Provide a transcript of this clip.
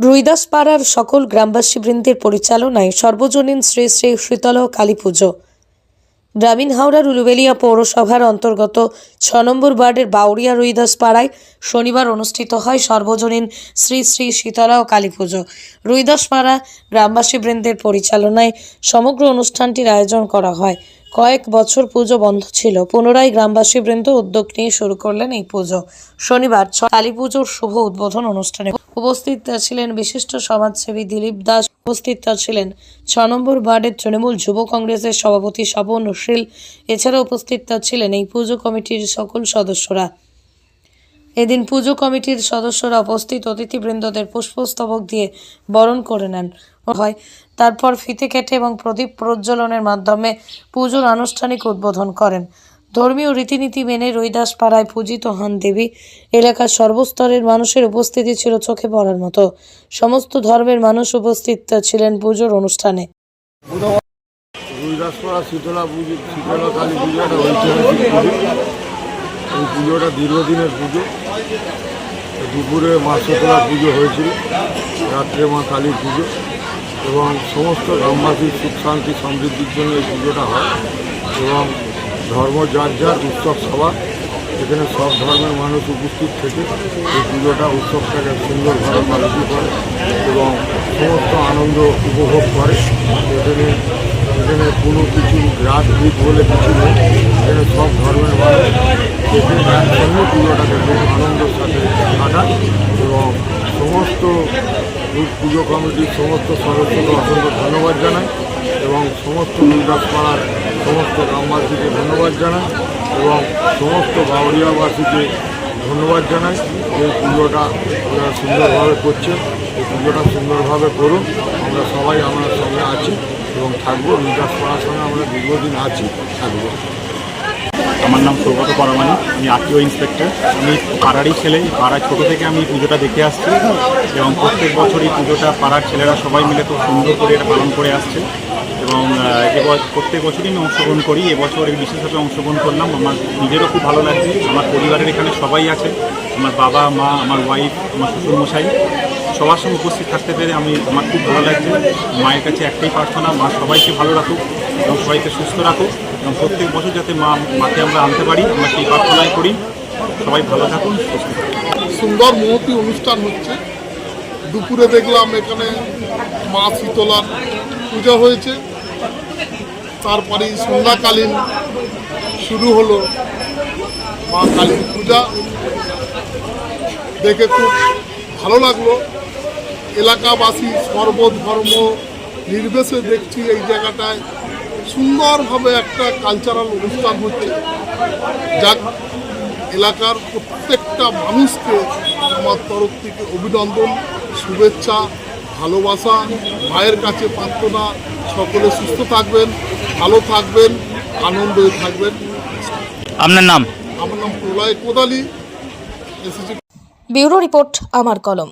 রুইদাস পাড়ার সকল গ্রামবাসী বৃন্দের পরিচালনায় সর্বজনীন শ্রী শ্রী শীতল কালী পুজো। গ্রামীণ হাওড়ার উলুবেলিয়া পৌরসভার অন্তর্গত ছ নম্বর ওয়ার্ডের বাউরিয়া রুইদাস পাড়ায় শনিবার অনুষ্ঠিত হয় সর্বজনীন শ্রী শ্রী শীতলা কালী পুজো। রুইদাস পাড়া গ্রামবাসী বৃন্দের পরিচালনায় সমগ্র অনুষ্ঠানটির আয়োজন করা হয়। কয়েক বছর পুজো বন্ধ ছিল। পুনরায় গ্রামবাসী বৃন্দ উদ্যোগ নিয়ে শুরু করলেন এই পুজো। শনিবার কালী পুজোর শুভ উদ্বোধন অনুষ্ঠানে উপস্থিত ছিলেন বিশিষ্ট সমাজসেবী দিলীপ দাস। উপস্থিত ছিলেন ছ নম্বর ওয়ার্ডের তৃণমূল যুব কংগ্রেসের সভাপতি স্বপন শীল এছাড়া উপস্থিত ছিলেন এই পুজো কমিটির সকল সদস্যরা। এদিন পুজো কমিটির সদস্যরা উপস্থিত অতিথিবৃন্দদের পুষ্পস্তবক দিয়ে বরণ করে নেন। হয়, তারপর ফিতে কেটে এবং প্রদীপ প্রজ্বলনের মাধ্যমে পুজোর আনুষ্ঠানিক উদ্বোধন করেন। ধর্মীয় রীতিনীতি মেনে রৈদাস পাড়ায় পূজিত হন দেবী। এলাকার সর্বস্তরের মানুষের উপস্থিতি ছিল চোখে পড়ার মতো। সমস্ত ধর্মের মানুষ উপস্থিত ছিলেন পুজোর অনুষ্ঠানে। পুজোটা দীর্ঘদিনের পুজো। দুপুরে মা শীতলা পুজো হয়েছিল, রাত্রে মা কালী পুজো, এবং সমস্ত গ্রামবাসীর সুখ, শান্তি, সমৃদ্ধির জন্য এই পুজোটা হয়, এবং ধর্ম যার যার উৎসব সভা এখানে সব ধর্মের মানুষ উপস্থিত থেকে এই পুজোটা, উৎসবটাকে সুন্দরভাবে পালিত করে, এবং সমস্ত আনন্দ উপভোগ করে। এখানে এখানে কোনো কিছু রাত ভিত বলে কিছু নেই, এখানে সব ধর্মের মানুষ এখানে একসঙ্গে পুজোটাকে খুব আনন্দের সাথে কাটায় এবং সমস্ত পু- পুজো কমিটির সমস্ত সদস্যকে অসংখ্য ধন্যবাদ জানাই এবং সমস্ত দুর্গাস পাড়ার সমস্ত গ্রামবাসীকে ধন্যবাদ জানাই এবং সমস্ত বাউরিয়াবাসীকে ধন্যবাদ জানাই যে পুজোটা সুন্দরভাবে করছে। এই পুজোটা সুন্দরভাবে করুন আমরা সবাই আমরা সঙ্গে আছি এবং থাকব। দুর্গাস পাড়ার সঙ্গে আমরা দীর্ঘদিন আছি, থাকব। আমার নাম সৌগত পরমানি আমি আরটিও ইন্সপেক্টর। আমি পাড়ারই ছেলে পাড়ার ছোটো থেকে আমি পুজোটা দেখে আসছি এবং প্রত্যেক বছর এই পুজোটা পাড়ার ছেলেরা সবাই মিলে খুব সুন্দর করে এটা পালন করে আসছে এবং প্রত্যেক বছরই আমি অংশগ্রহণ করি। এবছর বিশেষভাবে অংশগ্রহণ করলাম। আমার নিজেরও খুব ভালো লাগছে। আমার পরিবারের এখানে সবাই আছে। আমার বাবা, মা, আমার ওয়াইফ আমার শ্বশুরমশাই সবার সঙ্গে উপস্থিত থাকতে পেরে আমি, আমার খুব ভালো লাগছে। মায়ের কাছে একটাই প্রার্থনা, মা সবাইকে ভালো রাখুক। এবং সবাইকে সুস্থ রাখুক এবং প্রত্যেক বছর যাতে মা, মাকে আমরা আনতে পারি, আমরা সেই প্রার্থনাই করি। সবাই ভালো থাকুন, সুস্থ সুন্দর মহতি অনুষ্ঠান হচ্ছে। দুপুরে দেখলাম এখানে মা শীতলার পূজা হয়েছে। তারপরে সন্ধ্যাকালীন শুরু হলো মা কালীর পূজা। দেখে খুব ভালো লাগল। এলাকাবাসী সর্বধর্ম নির্বিশেষে দেখছি এই জায়গাটায়। সুন্দরভাবে একটা কালচারাল অনুষ্ঠান হচ্ছে যাক এলাকার প্রত্যেকটা মানুষকে আমার তরফ থেকে অভিনন্দন শুভেচ্ছা ভালোবাসা মায়ের কাছে প্রার্থনা সকলে সুস্থ থাকবেন ভালো থাকবেন আনন্দে থাকবেন। আপনার নাম? আমার নাম প্রলয় কোদালি এসেছি ব্যুরো রিপোর্ট আমার কলম।